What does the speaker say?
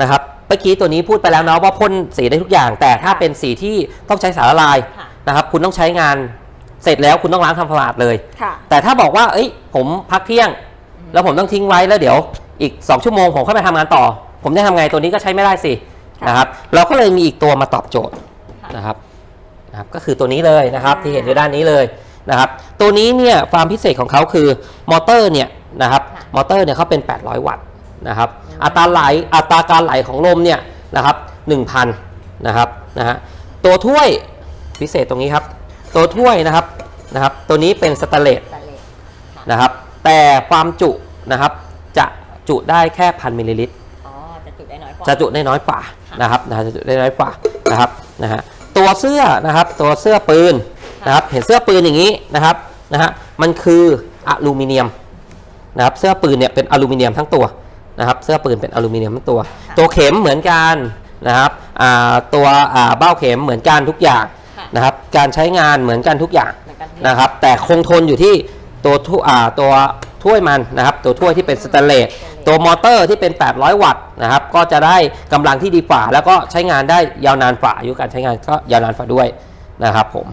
นะครับเมื่อกี้ตัวนี้พูดไปแล้วเนาะว่าพ่นสีได้ทุกอย่าง แต่ถ้าเป็นสีที่ต้องใช้สารละลายค่ะ นะครับ คุณต้องใช้งานเสร็จแล้วคุณต้องล้างทำความสะอาดเลย ค่ะ แต่ถ้าบอกว่า เอ้ย ผมพักเที่ยง แล้วผมต้องทิ้งไว้แล้วเดี๋ยวอีก 2 ชั่วโมงผมเข้าไปทำงานต่อ ผมจะทำไงตัวนี้ก็ใช้ไม่ได้สิค่ะ นะครับ เราก็เลยมีอีกตัวมาตอบโจทย์ค่ะนะครับนะครับ ก็คือตัวนี้เลยนะครับอ่าที่เห็นอยู่ด้านนี้เลยนะครับ ตัวนี้เนี่ยความพิเศษของเขาคือมอเตอร์เนี่ยนะครับค่ะมอเตอร์เนี่ยเขาเป็น 800 วัตต์ นะครับอัตราไหลอัตราการไหลของลมเนี่ยนะครับ1,000นะครับนะฮะตัวถ้วยพิเศษตรงนี้ครับ ตัวถ้วยนะครับนะครับ ตัวนี้เป็นสแตนเลสสแตนเลสนะครับ แต่ความจุนะครับจะจุได้แค่พันมิลลิลิตรอ๋อจะจุได้น้อยกว่าจะจุได้น้อยกว่านะครับนะฮะจะจุได้น้อยกว่านะครับนะฮะตัวเสื้อนะครับตัวเสื้อปืนนะครับเห็นเสื้อปืนอย่างนี้นะครับนะฮะมันคืออลูมิเนียมนะครับเสื้อปืนเนี่ยเป็นอลูมิเนียมทั้งตัว นะครับเสื้อปืนเป็นอลูมิเนียมทั้งตัว ตัวเข็มเหมือนกันนะครับอ่าตัวอ่าเบ้าเข็มเหมือนกันทุกอย่างค่ะนะครับการใช้งานเหมือนกันทุกอย่างเหมือนกันทุกนะครับแต่คงทนอยู่ที่ตัวถ้วยอ่าตัวถ้วยมันนะครับตัวถ้วยที่เป็นสแตนเลสตัวมอเตอร์ที่เป็น 800 วัตต์นะครับก็จะได้กำลังที่ดีกว่า แล้วก็ใช้งานได้ยาวนานกว่าอายุการใช้งานก็ยาวนานกว่าด้วยนะครับผม